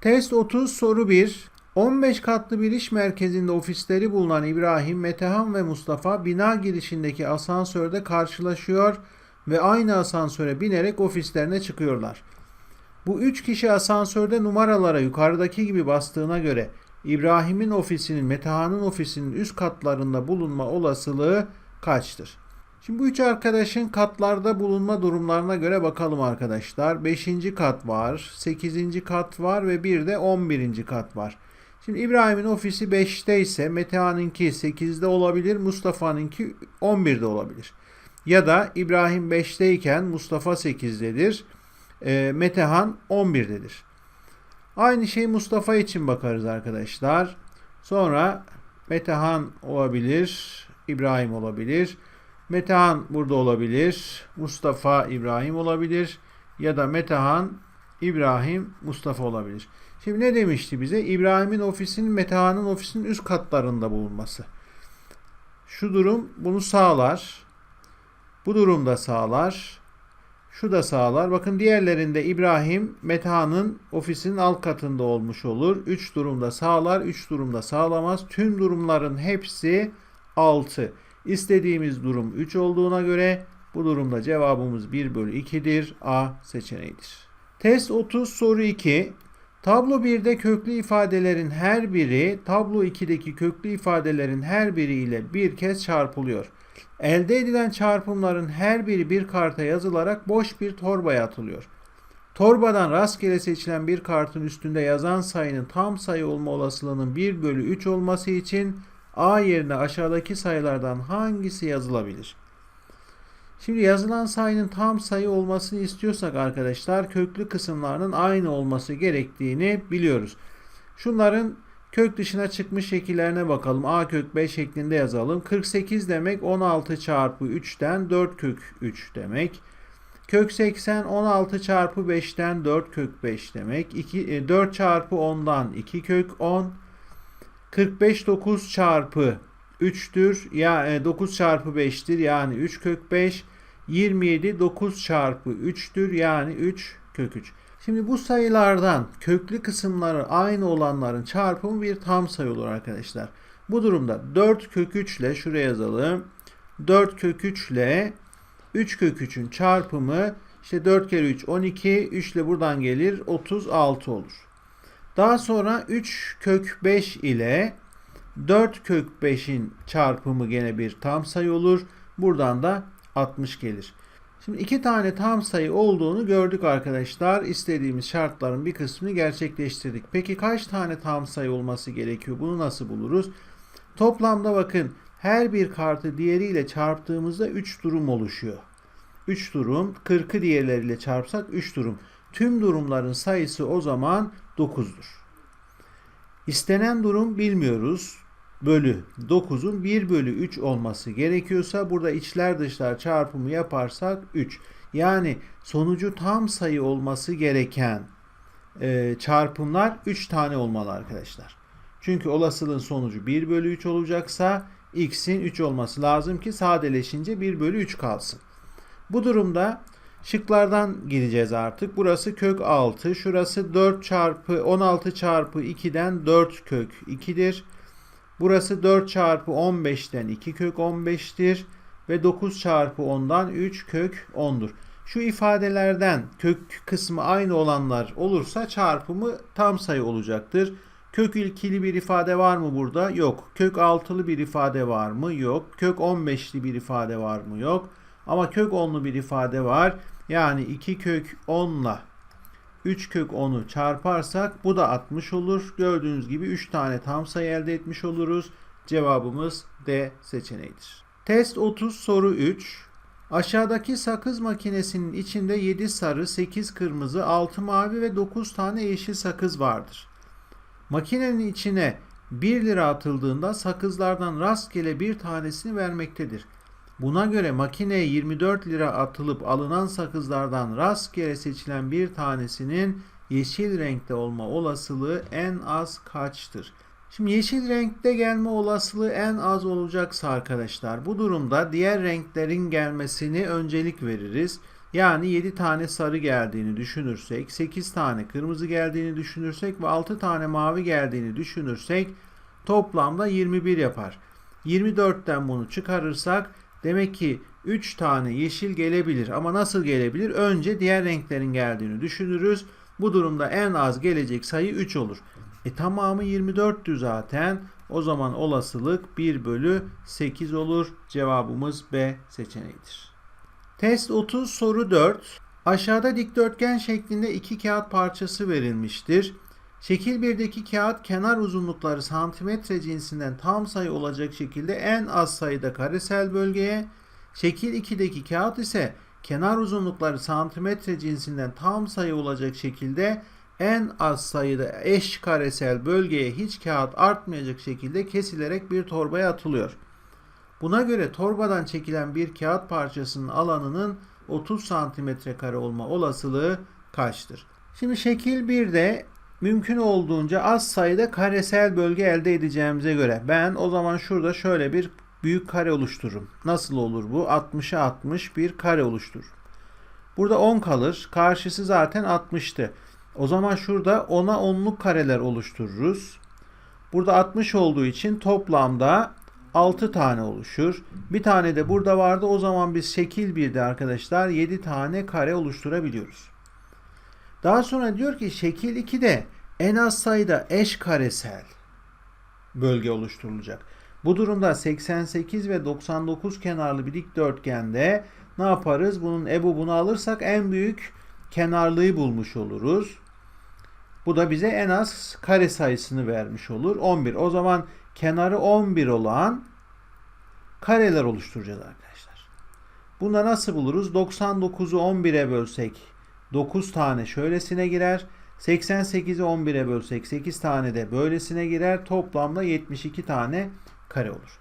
Test 30 soru 1. 15 katlı bir iş merkezinde ofisleri bulunan İbrahim, Metehan ve Mustafa bina girişindeki asansörde karşılaşıyor ve aynı asansöre binerek ofislerine çıkıyorlar. Bu üç kişi asansörde numaralara yukarıdaki gibi bastığına göre İbrahim'in ofisinin Metehan'ın ofisinin üst katlarında bulunma olasılığı kaçtır? Şimdi bu üç arkadaşın katlarda bulunma durumlarına göre bakalım arkadaşlar. 5. kat var, 8. kat var ve bir de 11. kat var. Şimdi İbrahim'in ofisi 5'te ise Metehan'ınki 8'de olabilir, Mustafa'nınki 11'de olabilir. Ya da İbrahim 5'teyken Mustafa 8'dedir, e, Metehan 11'dedir. Aynı şey Mustafa için bakarız arkadaşlar. Sonra Metehan olabilir, İbrahim olabilir. Metehan burada olabilir, Mustafa İbrahim olabilir ya da Metehan İbrahim Mustafa olabilir. Şimdi ne demişti bize? İbrahim'in ofisinin Metehan'ın ofisinin üst katlarında bulunması. Şu durum bunu sağlar. Bu durumda sağlar. Şu da sağlar. Bakın diğerlerinde İbrahim Metehan'ın ofisinin alt katında olmuş olur. 3 durumda sağlar, 3 durumda sağlamaz. Tüm durumların hepsi 6. İstediğimiz durum 3 olduğuna göre bu durumda cevabımız 1 bölü 2'dir. A seçeneğidir. Test 30 soru 2. Tablo 1'de köklü ifadelerin her biri tablo 2'deki köklü ifadelerin her biri ile bir kez çarpılıyor. Elde edilen çarpımların her biri bir karta yazılarak boş bir torbaya atılıyor. Torbadan rastgele seçilen bir kartın üstünde yazan sayının tam sayı olma olasılığının 1 bölü 3 olması için A yerine aşağıdaki sayılardan hangisi yazılabilir? Şimdi yazılan sayının tam sayı olmasını istiyorsak arkadaşlar köklü kısımlarının aynı olması gerektiğini biliyoruz. Şunların kök dışına çıkmış şekillerine bakalım. A kök 5 şeklinde yazalım. 48 demek 16 çarpı 3'ten 4 kök 3 demek. Kök 80 16 çarpı 5'ten 4 kök 5 demek. 2, 4 çarpı 10'dan 2 kök 10. 45 9 çarpı 3'tür. Ya 9 çarpı 5'tir. Yani 3 kök 5. 27 9 çarpı 3'tür. Yani 3 kök 3. Şimdi bu sayılardan köklü kısımları aynı olanların çarpımı bir tam sayı olur arkadaşlar. Bu durumda 4 kök 3 ile şuraya yazalım. 4 kök 3 ile 3 kök 3'ün çarpımı işte 4 kere 3 12 3 ile buradan gelir 36 olur. Daha sonra 3 kök 5 ile 4 kök 5'in çarpımı gene bir tam sayı olur. Buradan da 60 gelir. Şimdi iki tane tam sayı olduğunu gördük arkadaşlar. İstediğimiz şartların bir kısmını gerçekleştirdik. Peki kaç tane tam sayı olması gerekiyor? Bunu nasıl buluruz? Toplamda bakın her bir kartı diğeriyle çarptığımızda 3 durum oluşuyor. 3 durum 40'ı diğerleriyle çarpsak 3 durum. Tüm durumların sayısı o zaman 9'dur. İstenen durum bilmiyoruz. Bölü 9'un 1 bölü 3 olması gerekiyorsa burada içler dışlar çarpımı yaparsak 3. Yani sonucu tam sayı olması gereken e, çarpımlar 3 tane olmalı arkadaşlar. Çünkü olasılığın sonucu 1 bölü 3 olacaksa x'in 3 olması lazım ki sadeleşince 1 bölü 3 kalsın. Bu durumda Şıklardan gireceğiz artık. Burası kök 6. Şurası 4 çarpı 16 çarpı 2'den 4 kök 2'dir. Burası 4 çarpı 15'ten 2 kök 15'tir. Ve 9 çarpı 10'dan 3 kök 10'dur. Şu ifadelerden kök kısmı aynı olanlar olursa çarpımı tam sayı olacaktır. Kök ilkili bir ifade var mı burada? Yok. Kök altılı bir ifade var mı? Yok. Kök 15'li bir ifade var mı? Yok. Ama kök 10'lu bir ifade var. Yani 2 kök 10 ile 3 kök 10'u çarparsak bu da 60 olur. Gördüğünüz gibi 3 tane tam sayı elde etmiş oluruz. Cevabımız D seçeneğidir. Test 30 soru 3. Aşağıdaki sakız makinesinin içinde 7 sarı, 8 kırmızı, 6 mavi ve 9 tane yeşil sakız vardır. Makinenin içine 1 lira atıldığında sakızlardan rastgele bir tanesini vermektedir. Buna göre makineye 24 lira atılıp alınan sakızlardan rastgele seçilen bir tanesinin yeşil renkte olma olasılığı en az kaçtır? Şimdi yeşil renkte gelme olasılığı en az olacaksa arkadaşlar bu durumda diğer renklerin gelmesini öncelik veririz. Yani 7 tane sarı geldiğini düşünürsek, 8 tane kırmızı geldiğini düşünürsek ve 6 tane mavi geldiğini düşünürsek toplamda 21 yapar. 24'ten bunu çıkarırsak demek ki 3 tane yeşil gelebilir. Ama nasıl gelebilir? Önce diğer renklerin geldiğini düşünürüz. Bu durumda en az gelecek sayı 3 olur. E tamamı 24'tü zaten. O zaman olasılık 1 bölü 8 olur. Cevabımız B seçeneğidir. Test 30 soru 4. Aşağıda dikdörtgen şeklinde iki kağıt parçası verilmiştir. Şekil 1'deki kağıt kenar uzunlukları santimetre cinsinden tam sayı olacak şekilde en az sayıda karesel bölgeye, şekil 2'deki kağıt ise kenar uzunlukları santimetre cinsinden tam sayı olacak şekilde en az sayıda eş karesel bölgeye hiç kağıt artmayacak şekilde kesilerek bir torbaya atılıyor. Buna göre torbadan çekilen bir kağıt parçasının alanının 30 santimetre kare olma olasılığı kaçtır? Şimdi şekil 1'de mümkün olduğunca az sayıda karesel bölge elde edeceğimize göre ben o zaman şurada şöyle bir büyük kare oluştururum. Nasıl olur bu? 60'a 60 bir kare oluşturur. Burada 10 kalır. Karşısı zaten 60'tı. O zaman şurada 10'a 10'luk kareler oluştururuz. Burada 60 olduğu için toplamda 6 tane oluşur. Bir tane de burada vardı. O zaman biz şekil 1'de arkadaşlar 7 tane kare oluşturabiliyoruz. Daha sonra diyor ki şekil 2'de en az sayıda eş karesel bölge oluşturulacak. Bu durumda 88 ve 99 kenarlı bir dikdörtgende ne yaparız? Bunun ebobunu alırsak en büyük kenarlıyı bulmuş oluruz. Bu da bize en az kare sayısını vermiş olur. 11. O zaman kenarı 11 olan kareler oluşturacağız arkadaşlar. Bunda nasıl buluruz? 99'u 11'e bölsek 9 tane şöylesine girer. 88'i 11'e bölsek 8 tane de böylesine girer. Toplamda 72 tane kare olur.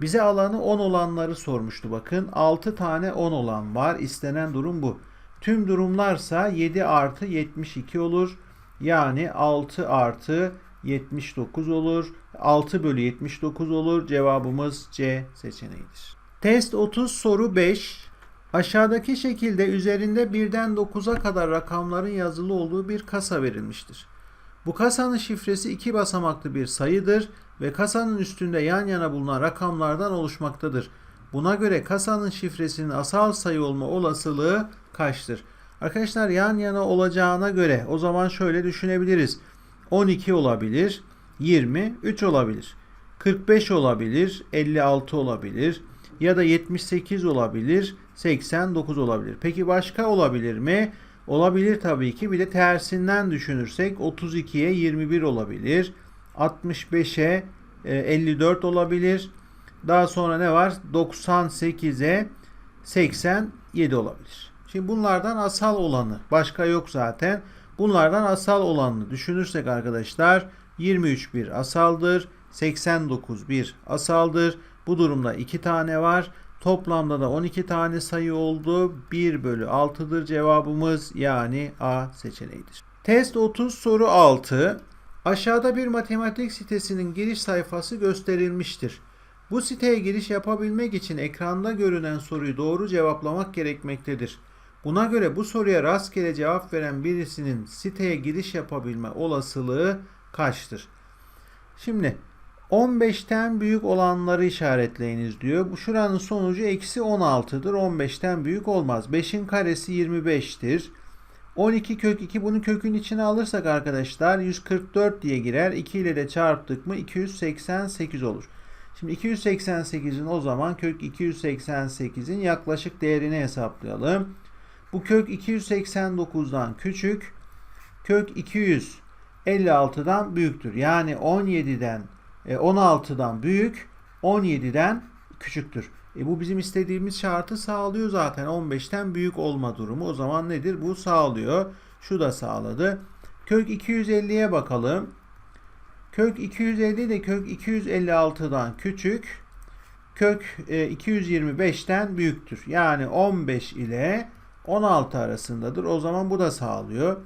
Bize alanı 10 olanları sormuştu bakın. 6 tane 10 olan var. İstenen durum bu. Tüm durumlarsa 7 artı 72 olur. Yani 6 artı 79 olur. 6 bölü 79 olur. Cevabımız C seçeneğidir. Test 30 soru 5. Aşağıdaki şekilde üzerinde birden 9'a kadar rakamların yazılı olduğu bir kasa verilmiştir. Bu kasanın şifresi iki basamaklı bir sayıdır ve kasanın üstünde yan yana bulunan rakamlardan oluşmaktadır. Buna göre kasanın şifresinin asal sayı olma olasılığı kaçtır? Arkadaşlar yan yana olacağına göre o zaman şöyle düşünebiliriz. 12 olabilir, 23 olabilir, 45 olabilir, 56 olabilir ya da 78 olabilir, 89 olabilir. Peki başka olabilir mi? Olabilir tabii ki. Bir de tersinden düşünürsek 32'ye 21 olabilir. 65'e 54 olabilir. Daha sonra ne var? 98'e 87 olabilir. Şimdi bunlardan asal olanı başka yok zaten. Bunlardan asal olanı düşünürsek arkadaşlar 23 bir asaldır. 89 bir asaldır. Bu durumda 2 tane var. Toplamda da 12 tane sayı oldu. 1 bölü 6'dır cevabımız yani A seçeneğidir. Test 30 soru 6. Aşağıda bir matematik sitesinin giriş sayfası gösterilmiştir. Bu siteye giriş yapabilmek için ekranda görünen soruyu doğru cevaplamak gerekmektedir. Buna göre bu soruya rastgele cevap veren birisinin siteye giriş yapabilme olasılığı kaçtır? Şimdi 15'ten büyük olanları işaretleyiniz diyor. Bu şuranın sonucu eksi 16'dır. 15'ten büyük olmaz. 5'in karesi 25'tir. 12 kök 2 bunu kökün içine alırsak arkadaşlar 144 diye girer. 2 ile de çarptık mı 288 olur. Şimdi 288'in o zaman kök 288'in yaklaşık değerini hesaplayalım. Bu kök 289'dan küçük, kök 256'dan büyüktür. Yani 17'den 16'dan e, büyük, 17'den küçüktür. E bu bizim istediğimiz şartı sağlıyor zaten. 15'ten büyük olma durumu. O zaman nedir? Bu sağlıyor. Şu da sağladı. Kök 250'ye bakalım. Kök 250 de kök 256'dan küçük. Kök 225'ten e, büyüktür. Yani 15 ile 16 arasındadır. O zaman bu da sağlıyor.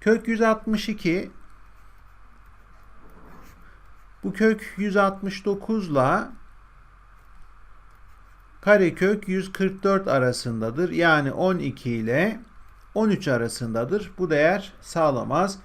Kök 162 bu kök 169 ile karekök 144 arasındadır. Yani 12 ile 13 arasındadır. Bu değer sağlamaz.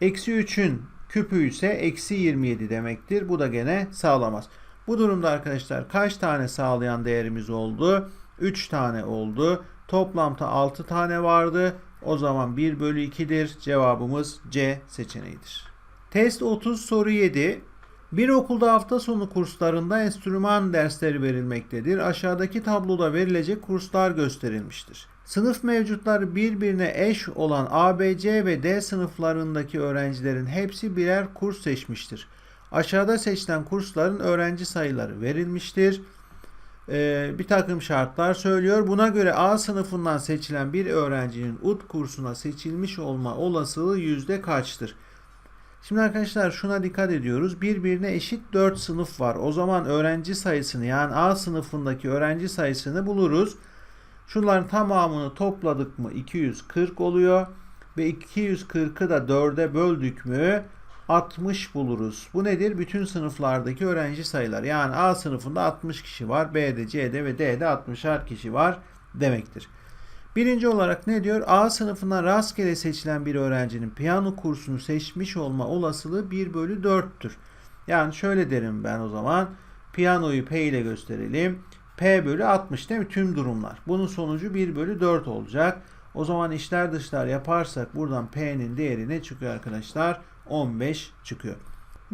Eksi 3'ün küpü ise eksi 27 demektir. Bu da gene sağlamaz. Bu durumda arkadaşlar kaç tane sağlayan değerimiz oldu? 3 tane oldu. Toplamda 6 tane vardı. O zaman 1 bölü 2'dir. Cevabımız C seçeneğidir. Test 30 soru 7. Bir okulda hafta sonu kurslarında enstrüman dersleri verilmektedir. Aşağıdaki tabloda verilecek kurslar gösterilmiştir. Sınıf mevcutları birbirine eş olan A, B, C ve D sınıflarındaki öğrencilerin hepsi birer kurs seçmiştir. Aşağıda seçilen kursların öğrenci sayıları verilmiştir. Ee, bir takım şartlar söylüyor. Buna göre A sınıfından seçilen bir öğrencinin UT kursuna seçilmiş olma olasılığı yüzde kaçtır? Şimdi arkadaşlar şuna dikkat ediyoruz. Birbirine eşit 4 sınıf var. O zaman öğrenci sayısını yani A sınıfındaki öğrenci sayısını buluruz. Şunların tamamını topladık mı 240 oluyor. Ve 240'ı da 4'e böldük mü 60 buluruz. Bu nedir? Bütün sınıflardaki öğrenci sayılar. Yani A sınıfında 60 kişi var. B'de, C'de ve D'de 60'ar kişi var demektir. Birinci olarak ne diyor? A sınıfına rastgele seçilen bir öğrencinin piyano kursunu seçmiş olma olasılığı 1 bölü 4'tür. Yani şöyle derim ben o zaman. Piyanoyu P ile gösterelim. P bölü 60 değil mi? Tüm durumlar. Bunun sonucu 1 bölü 4 olacak. O zaman işler dışlar yaparsak buradan P'nin değeri ne çıkıyor arkadaşlar? 15 çıkıyor.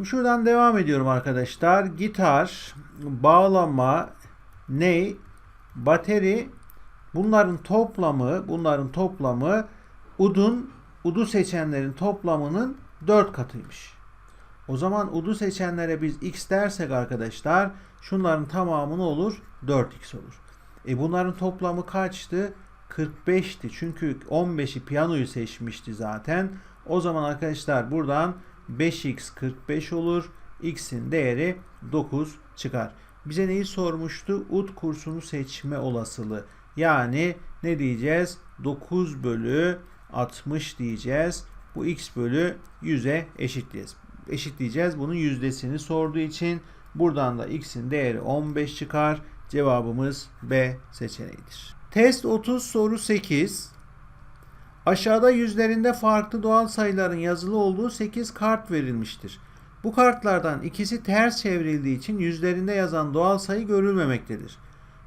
Şuradan devam ediyorum arkadaşlar. Gitar, bağlama, ney, bateri bunların toplamı, bunların toplamı udun, udu seçenlerin toplamının 4 katıymış. O zaman udu seçenlere biz x dersek arkadaşlar şunların tamamı ne olur? 4x olur. E bunların toplamı kaçtı? 45'ti. Çünkü 15'i piyanoyu seçmişti zaten. O zaman arkadaşlar buradan 5x 45 olur. x'in değeri 9 çıkar. Bize neyi sormuştu? UD kursunu seçme olasılığı. Yani ne diyeceğiz? 9 bölü 60 diyeceğiz. Bu x bölü 100'e eşitleyeceğiz. Eşitleyeceğiz. Bunun yüzdesini sorduğu için buradan da x'in değeri 15 çıkar. Cevabımız B seçeneğidir. Test 30 soru 8. Aşağıda yüzlerinde farklı doğal sayıların yazılı olduğu 8 kart verilmiştir. Bu kartlardan ikisi ters çevrildiği için yüzlerinde yazan doğal sayı görülmemektedir.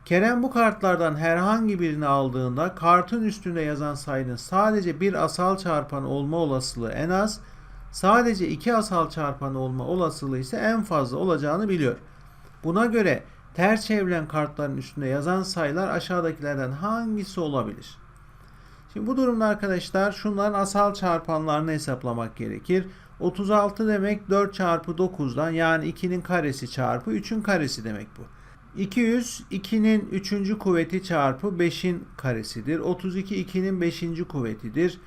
Kerem bu kartlardan herhangi birini aldığında kartın üstünde yazan sayının sadece bir asal çarpan olma olasılığı en az, sadece iki asal çarpan olma olasılığı ise en fazla olacağını biliyor. Buna göre ters çevrilen kartların üstünde yazan sayılar aşağıdakilerden hangisi olabilir? Şimdi bu durumda arkadaşlar şunların asal çarpanlarını hesaplamak gerekir. 36 demek 4 çarpı 9'dan yani 2'nin karesi çarpı 3'ün karesi demek bu. 200 2'nin 3. kuvveti çarpı 5'in karesidir. 32 2'nin 5. kuvvetidir.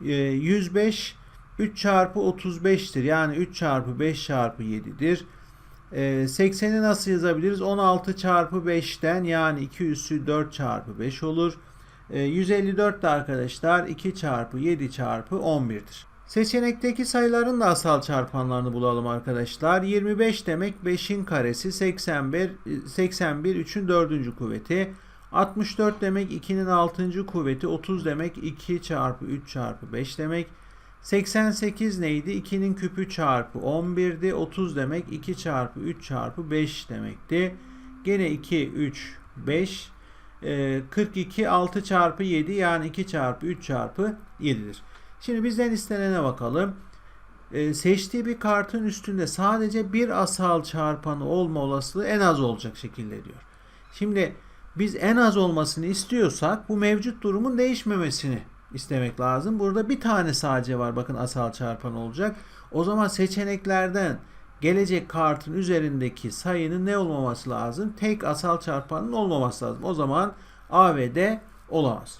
105 3 çarpı 35'tir. Yani 3 çarpı 5 çarpı 7'dir. 80'i nasıl yazabiliriz? 16 çarpı 5'ten yani 2 üssü 4 çarpı 5 olur. 154 de arkadaşlar 2 çarpı 7 çarpı 11'dir. Seçenekteki sayıların da asal çarpanlarını bulalım arkadaşlar. 25 demek 5'in karesi 81, 81 3'ün 4. kuvveti. 64 demek 2'nin 6. kuvveti 30 demek 2 çarpı 3 çarpı 5 demek. 88 neydi? 2'nin küpü çarpı 11'di. 30 demek 2 çarpı 3 çarpı 5 demekti. Gene 2, 3, 5. 42 6 çarpı 7 yani 2 çarpı 3 çarpı 7'dir. Şimdi bizden istenene bakalım. Ee, seçtiği bir kartın üstünde sadece bir asal çarpanı olma olasılığı en az olacak şekilde diyor. Şimdi biz en az olmasını istiyorsak bu mevcut durumun değişmemesini istemek lazım. Burada bir tane sadece var bakın asal çarpan olacak. O zaman seçeneklerden gelecek kartın üzerindeki sayının ne olmaması lazım? Tek asal çarpanın olmaması lazım. O zaman A ve D olamaz.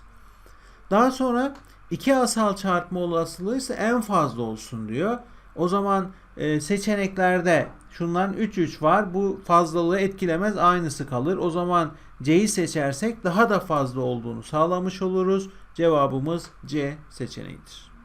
Daha sonra iki asal çarpma olasılığı ise en fazla olsun diyor. O zaman e, seçeneklerde şundan 3 3 var. Bu fazlalığı etkilemez. Aynısı kalır. O zaman C'yi seçersek daha da fazla olduğunu sağlamış oluruz. Cevabımız C seçeneğidir.